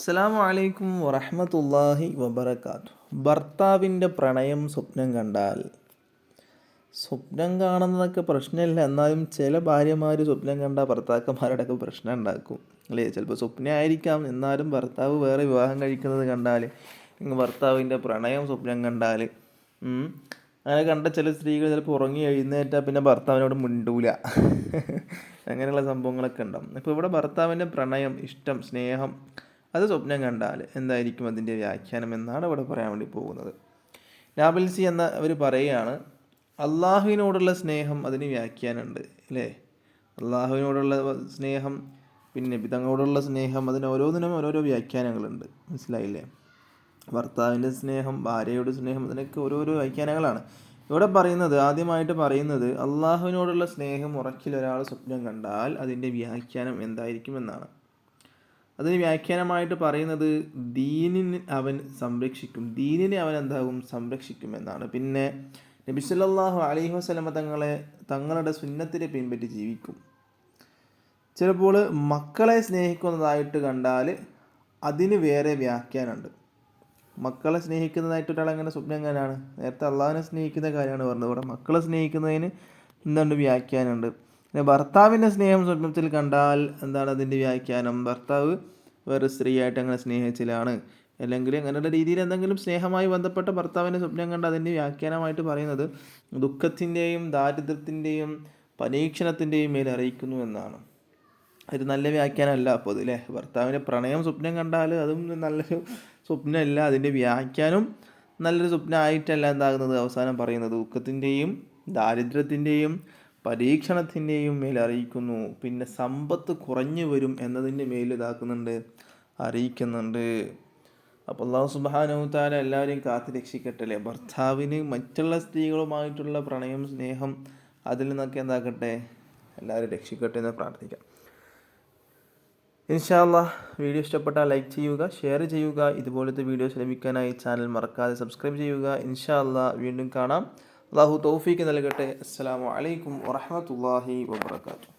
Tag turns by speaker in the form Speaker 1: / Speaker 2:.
Speaker 1: അസ്സാം വലൈക്കും വറഹമത്തല്ലാഹി വബർക്കാത്തു ഭർത്താവിന്റെ പ്രണയം സ്വപ്നം കണ്ടാൽ. സ്വപ്നം കാണുന്നതൊക്കെ പ്രശ്നമില്ല. എന്നാലും ചില ഭാര്യമാർ സ്വപ്നം കണ്ട ഭർത്താക്കന്മാരോടൊക്കെ പ്രശ്നം ഉണ്ടാക്കും. അല്ലേ? ചിലപ്പോൾ സ്വപ്നമായിരിക്കാം. എന്നാലും ഭർത്താവ് വേറെ വിവാഹം കഴിക്കുന്നത് കണ്ടാൽ ഭർത്താവിന്റെ പ്രണയം സ്വപ്നം കണ്ടാൽ അങ്ങനെ കണ്ട ചില സ്ത്രീകൾ ചിലപ്പോൾ ഉറങ്ങി എഴുന്നേറ്റാൽ പിന്നെ ഭർത്താവിനോട് മിണ്ടൂല. അങ്ങനെയുള്ള സംഭവങ്ങളൊക്കെ ഉണ്ടാവും. ഇപ്പോൾ ഇവിടെ ഭർത്താവിന്റെ പ്രണയം ഇഷ്ടം സ്നേഹം അത് സ്വപ്നം കണ്ടാൽ എന്തായിരിക്കും അതിന്റെ വ്യാഖ്യാനം എന്നാണ് ഇവിടെ പറയാൻ വേണ്ടി പോകുന്നത്. നാബിൽസി എന്ന അവർ പറയുകയാണ് അള്ളാഹുവിനോടുള്ള സ്നേഹം അതിന് വ്യാഖ്യാനമുണ്ട് അല്ലേ? അള്ളാഹുവിനോടുള്ള സ്നേഹം പിന്നെ പിതങ്ങളോടുള്ള സ്നേഹം അതിന് ഓരോന്നിനും ഓരോരോ വ്യാഖ്യാനങ്ങളുണ്ട്. മനസ്സിലായില്ലേ? ഭർത്താവിന്റെ സ്നേഹം ഭാര്യയുടെ സ്നേഹം അതിനൊക്കെ ഓരോരോ വ്യാഖ്യാനങ്ങളാണ്. ഇവിടെ പറയുന്നത് ആദ്യമായിട്ട് പറയുന്നത് അള്ളാഹുവിനോടുള്ള സ്നേഹം ഉറക്കിൽ ഒരാൾ സ്വപ്നം കണ്ടാൽ അതിന്റെ വ്യാഖ്യാനം എന്തായിരിക്കും എന്നാണ്. അതിന് വ്യാഖ്യാനമായിട്ട് പറയുന്നത് ദീനിന് അവൻ സംരക്ഷിക്കും. ദീനിനെ അവൻ എന്താകും? സംരക്ഷിക്കും എന്നാണ്. പിന്നെ നബി സല്ലല്ലാഹു അലൈഹി വസല്ലമ തങ്ങളെ തങ്ങളുടെ സുന്നത്തിനെ പിൻപറ്റി ജീവിക്കും. ചിലപ്പോൾ മക്കളെ സ്നേഹിക്കുന്നതായിട്ട് കണ്ടാൽ അതിന് വേറെ വ്യാഖ്യാനമുണ്ട്. മക്കളെ സ്നേഹിക്കുന്നതായിട്ട് ഒരാൾ അങ്ങനെ സ്വപ്നം എങ്ങനെയാണ്? നേരത്തെ അള്ളാഹിനെ സ്നേഹിക്കുന്ന കാര്യമാണ് പറഞ്ഞത്. ഇവിടെ മക്കളെ സ്നേഹിക്കുന്നതിന് എന്തുണ്ട് വ്യാഖ്യാനമുണ്ട്? പിന്നെ ഭർത്താവിന്റെ സ്നേഹം സ്വപ്നത്തിൽ കണ്ടാൽ എന്താണ് അതിന്റെ വ്യാഖ്യാനം? ഭർത്താവ് വേറെ സ്ത്രീയായിട്ട് അങ്ങനെ സ്നേഹിച്ചിലാണ് അല്ലെങ്കിൽ അങ്ങനെയുള്ള രീതിയിൽ എന്തെങ്കിലും സ്നേഹമായി ബന്ധപ്പെട്ട ഭർത്താവിന്റെ സ്വപ്നം കണ്ട് അതിന്റെ വ്യാഖ്യാനമായിട്ട് പറയുന്നത് ദുഃഖത്തിന്റെയും ദാരിദ്ര്യത്തിന്റെയും പരീക്ഷണത്തിന്റെയും മേൽ അറിയിക്കുന്നു എന്നാണ്. ഒരു നല്ല വ്യാഖ്യാനമല്ല അപ്പോൾ അത് ഭർത്താവിന്റെ പ്രണയം സ്വപ്നം കണ്ടാൽ അതും നല്ലൊരു സ്വപ്നമല്ല. അതിന്റെ വ്യാഖ്യാനം നല്ലൊരു സ്വപ്നമായിട്ടല്ല എന്താകുന്നത്? അവസാനം പറയുന്നത് ദുഃഖത്തിന്റെയും ദാരിദ്ര്യത്തിന്റെയും പരീക്ഷണത്തിന്റെയും മേൽ അറിയിക്കുന്നു. പിന്നെ സമ്പത്ത് കുറഞ്ഞു വരും എന്നതിന്റെ മേൽ ഇതാക്കുന്നുണ്ട് അറിയിക്കുന്നുണ്ട്. അപ്പോൾ അള്ളാഹു സുബാനവുത്താല എല്ലാവരെയും കാത്തു രക്ഷിക്കട്ടെ അല്ലേ? ഭർത്താവിന് മറ്റുള്ള സ്ത്രീകളുമായിട്ടുള്ള പ്രണയം സ്നേഹം അതിൽ നിന്നൊക്കെ എന്താക്കട്ടെ എല്ലാവരും രക്ഷിക്കട്ടെ എന്ന് പ്രാർത്ഥിക്കാം. ഇൻഷാല്ല വീഡിയോ ഇഷ്ടപ്പെട്ടാൽ ലൈക്ക് ചെയ്യുക ഷെയർ ചെയ്യുക. ഇതുപോലത്തെ വീഡിയോസ് ലഭിക്കാനായി ചാനൽ മറക്കാതെ സബ്സ്ക്രൈബ് ചെയ്യുക. ഇൻഷാല്ല വീണ്ടും കാണാം. അള്ളാഹു തൗഫീക്ക് നൽകട്ടെ. അസ്സലാമു അലൈക്കും വാഹമത്തല്ലാഹി വബർക്കാത്തു